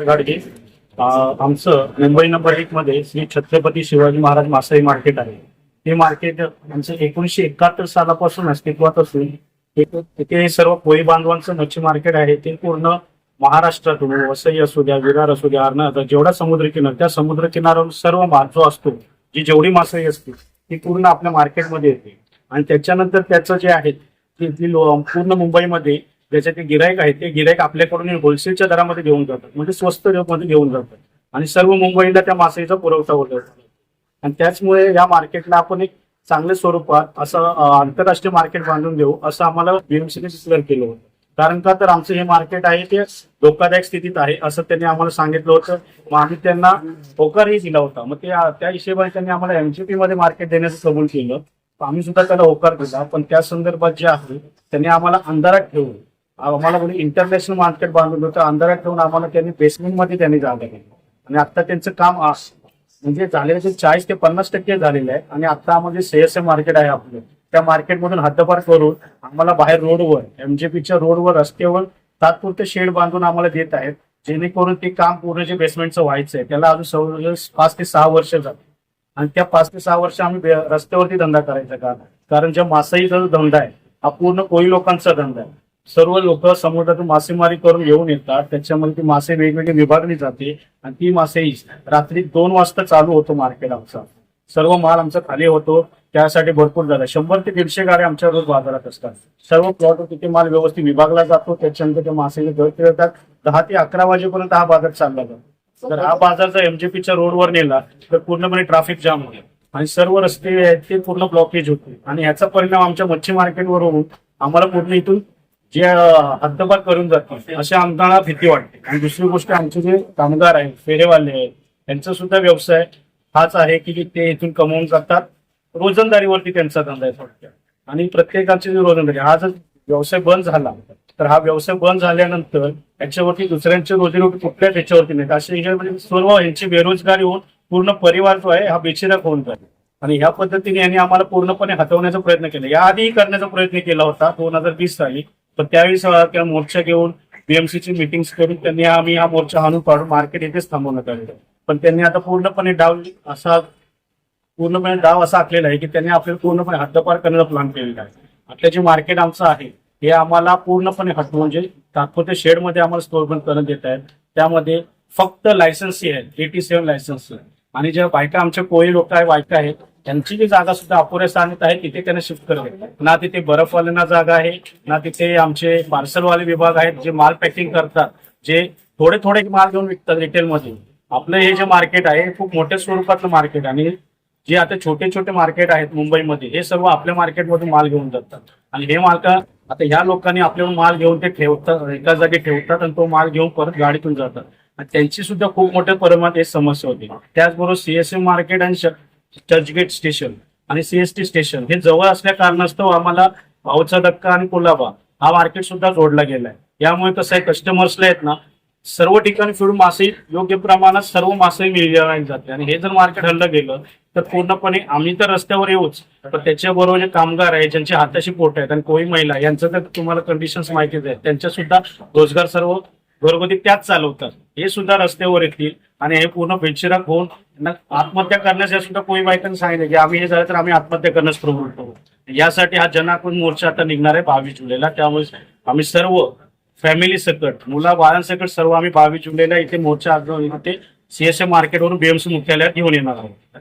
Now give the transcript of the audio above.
गाडगे आमचं मुंबई नंबर एक मध्ये श्री छत्रपती शिवाजी महाराज मासळी मार्केट आहे. हे मार्केट आमचं एकोणीसशे एकाहत्तर सालापासून अस्तित्वात असून तिथे सर्व कोळी बांधवांचं मच्छी मार्केट आहे. ते पूर्ण महाराष्ट्रातून वसई असू द्या विरार असू द्या अर्नाळा जेवढा समुद्र किनार त्या समुद्र किनाऱ्यावर सर्व माल जो असतो जी जेवढी मासळी असते ती पूर्ण आपल्या मार्केटमध्ये येते. आणि त्याच्यानंतर त्याचं जे आहे ते पूर्ण मुंबईमध्ये ज्याचे ते गिरायक आहेत ते गिरायक आपल्याकडून होलसेलच्या दरामध्ये घेऊन जातात. म्हणजे स्वस्त रेटमध्ये घेऊन जातात. आणि सर्व मुंबईला त्या मासळीचा पुरवठा होतो आणि त्याचमुळे या मार्केटला आपण एक चांगल्या स्वरूपात असं आंतरराष्ट्रीय मार्केट बांधून देऊ असं आम्हाला बीएमसीने डिक्लेअर केलं होतं. कारण का तर आमचं हे मार्केट आहे ते धोकादायक स्थितीत आहे असं त्यांनी आम्हाला सांगितलं होतं. मग आम्ही त्यांना होकारही दिला होता. मग ते त्या हिशेबाने त्यांनी आम्हाला एमजीपी मध्ये मार्केट देण्याचं कबूल केलं आम्ही सुद्धा त्याला होकार दिला. पण त्या संदर्भात जे आहे त्यांनी आम्हाला अंधारात ठेवून आम्हाला म्हणजे इंटरनॅशनल मार्केट बांधून होतं. अंधारात ठेवून आम्हाला त्यांनी बेसमेंटमध्ये त्यांनी जागा केली. आणि आता त्यांचं काम म्हणजे झालेलं ते चाळीस ते पन्नास टक्के झालेलं आहे. आणि आता आम्हाला जे सीएसए मार्केट आहे आपलं त्या मार्केटमधून हद्दपार करून आम्हाला बाहेर रोडवर एमजेपीच्या रोडवर रस्त्यावर तात्पुरते शेड बांधून आम्हाला देत आहेत. जेणेकरून ते काम पूर्ण जे बेसमेंटचं व्हायचं आहे त्याला अजून सव- पाच ते सहा वर्ष जातात आणि त्या पाच ते सहा वर्ष आम्ही रस्त्यावरती धंदा करायचा का कारण ज्या मासाईचा जो धंदा आहे हा पूर्ण कोळी लोकांचा धंदा आहे. सर्व लोक समुद्रातून मासेमारी करून घेऊन येतात. त्याच्यामध्ये ती मासे वेगवेगळी विभागली जाते आणि ती मासे रात्री दोन वाजता चालू होतो मार्केट आमचा. सर्व माल आमचा खाली होतो. त्यासाठी भरपूर झाला. शंभर ते दीडशे गाड्या आमच्या रोज बाजारात असतात. सर्व प्लॉट तिथे माल व्यवस्थित विभागला जातो. त्याच्यानंतर ते मासे येतात दहा ते अकरा वाजेपर्यंत हा बाजार चालला जातो. तर हा बाजार जर एमजेपीच्या रोडवर नेला तर पूर्णपणे ट्रॅफिक जाम होईल. आणि सर्व रस्ते आहेत ते पूर्ण ब्लॉकेज होते आणि ह्याचा परिणाम आमच्या मच्छी मार्केटवर होऊन आम्हाला पूर्ण इथून जे हद्दपार करून जातील अशा आम्हाला भीती वाटते. आणि दुसरी गोष्ट आमचे जे कामगार आहेत फेरेवाले आहेत त्यांचा सुद्धा व्यवसाय हाच आहे की ते इथून कमवून जातात. रोजंदारीवरती त्यांचा धंदा आहे थोडक्यात. आणि प्रत्येकाची जी रोजंदारी हा जर व्यवसाय बंद झाला तर हा व्यवसाय बंद झाल्यानंतर याच्यावरती दुसऱ्यांची रोजीरोटी कुठल्याच याच्यावरती नाही असे म्हणजे सर्व यांची बेरोजगारी होऊन पूर्ण परिवार जो आहे हा बेचिराक होऊन जाईल आणि ह्या पद्धतीने यांनी आम्हाला पूर्णपणे हटवण्याचा प्रयत्न केला. याआधीही करण्याचा प्रयत्न केला होता दोन हजार वीस साली. पण त्यावेळी त्या मोर्चा घेऊन बीएमसीची मिटिंग करून त्यांनी आम्ही हा मोर्चा हाणून पाडून मार्केट येथेच थांबवण्यात आले पण त्यांनी आता पूर्णपणे डाव असा पूर्णपणे डाव असा आखलेला आहे की त्यांनी आपल्याला पूर्णपणे हद्दपार करण्याचा प्लॅन केलेला आहे. आपलं जे मार्केट आमचं आहे हे आम्हाला पूर्णपणे हटवून म्हणजे तात्पुरते शेडमध्ये आम्हाला स्टोर बंद करण्यात येत आहेत. त्यामध्ये फक्त लायसन्स आहेत एटी सेव्हन लायसन्स आणि ज्या बायका आमच्या कोळी लोक आहे बायका आहेत त्यांची जी जागा सुद्धा अपुऱ्या स्थानित आहे तिथे त्यांना शिफ्ट करते ना तिथे बर्फवाल्यांना जागा आहे ना तिथे आमचे पार्सलवाले विभाग आहेत जे माल पॅकिंग करतात जे थोडे थोडे माल घेऊन विकतात रिटेलमध्ये आपलं हे जे मार्केट आहे खूप मोठ्या स्वरूपातलं मार्केट आणि जे आता छोटे छोटे मार्केट आहेत मुंबईमध्ये हे सर्व आपल्या मार्केटमधून माल घेऊन जातात. आणि हे मालका आता ह्या लोकांनी आपल्याकडून माल घेऊन ते ठेवतात एका जागी ठेवतात आणि तो माल घेऊन परत गाडीतून जातात. आणि त्यांची सुद्धा खूप मोठ्या प्रमाणात एक समस्या होती. त्याचबरोबर सीएसएम मार्केट आणि चर्चगेट स्टेशन आणि सीएसटी स्टेशन हे जवळ असल्या कारणास्तव आम्हाला भाऊचा धक्का आणि कोल्हाबा हा मार्केट सुद्धा जोडला गेलाय. यामुळे कसं आहे कस्टमर्सला आहेत ना सर्व ठिकाणी फिरून मासे योग्य प्रमाणात सर्व मासे मिळवली जाते. आणि हे जर मार्केट हल्लं गेलं तर पूर्णपणे आम्ही तर रस्त्यावर येऊच पण त्याच्याबरोबर जे कामगार आहेत ज्यांच्या हाताशी पोट आहेत आणि कोळी महिला यांचं तर तुम्हाला कंडिशन्स माहितीच आहेत. त्यांच्या सुद्धा रोजगार सर्व घरगुती त्याच चालवतात. हे सुद्धा रस्त्यावर येतील आणि हे पूर्ण बेचिराक होऊन त्यांना आत्महत्या या सुद्धा कोणी बायकांनी सांगितलं की आम्ही हे झालं तर आम्ही आत्महत्या करण्यास प्रवृत्त होऊ. यासाठी हा जनाकृत मोर्चा आता निघणार आहे बावीस जुलैला. त्यामुळे आम्ही सर्व फॅमिली सकट मुला बाळांसकट सर्व आम्ही बावीस जुलैला इथे मोर्चा आज इथे सीएसए मार्केटवरून बीएमसी मुख्यालयात घेऊन येणार आहोत.